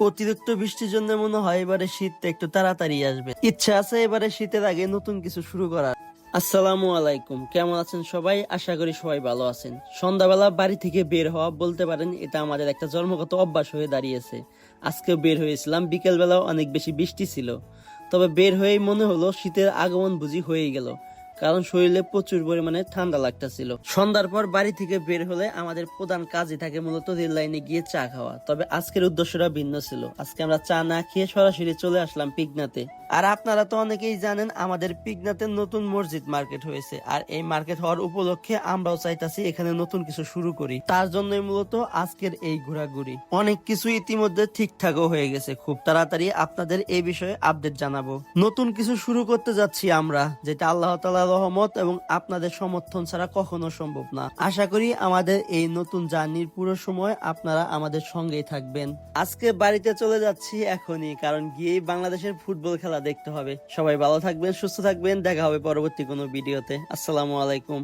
অতিরিক্ত বৃষ্টির জন্য মনে হয় এবারে শীতটা একটু তাড়াতাড়ি আসবে। ইচ্ছা আছে এবারে শীতের আগে নতুন কিছু শুরু করার। আসসালামু আলাইকুম। কেমন আছেন সবাই? আশা করি সবাই ভালো আছেন। সন্ধ্যাবেলা বাড়ি থেকে বের হওয়া বলতে পারেন, এটা আমাদের একটা জন্মগত অভ্যাস হয়ে দাঁড়িয়েছে। আজকে বের হয়েছিলাম বিকেল বেলাও অনেক বেশি বৃষ্টি ছিল। তবে বের হয়েই মনে হলো শীতের আগমন বুঝি হয়ে গেল। কারণ শরীরে প্রচুর পরিমাণে ঠান্ডা লাগতেছিল। সন্ধ্যার পর বাড়ি থেকে বের হলে আমাদের প্রধান কাজই থাকে মূলত রেল লাইনে গিয়ে চা খাওয়া। তবে আজকের উদ্দেশ্যটা ভিন্ন ছিল। আজকে আমরা চা না খেয়ে সরাসরি চলে আসলাম পিগনাতে আর আপনারা তো অনেকেই জানেন আমাদের পিগনাতে নতুন মসজিদ মার্কেট হয়েছে, আর এই মার্কেট হওয়ার উপলক্ষে আমরাও চাইতাছি এখানে নতুন কিছু শুরু করি। তার জন্যই মূলত আজকের এই ঘোরাঘুরি। অনেক কিছু ইতিমধ্যে ঠিকঠাকও হয়ে গেছে। খুব তাড়াতাড়ি আপনাদের এই বিষয়ে আপডেট জানাব। নতুন কিছু শুরু করতে যাচ্ছি আমরা, যেটা আল্লাহ তালা রহমত এবং আপনাদের সমর্থন ছাড়া কখনো সম্ভব না। আশা করি আমাদের এই নতুন জার্নির পুরো সময় আপনারা আমাদের সঙ্গেই থাকবেন। আজকে বাড়িতে চলে যাচ্ছি এখনই, কারণ গিয়েই বাংলাদেশের ফুটবল খেলা দেখতে হবে। সবাই ভালো থাকবেন সুস্থ থাকবেন। দেখা হবে পরবর্তী কোনো ভিডিওতে। আসসালামু আলাইকুম।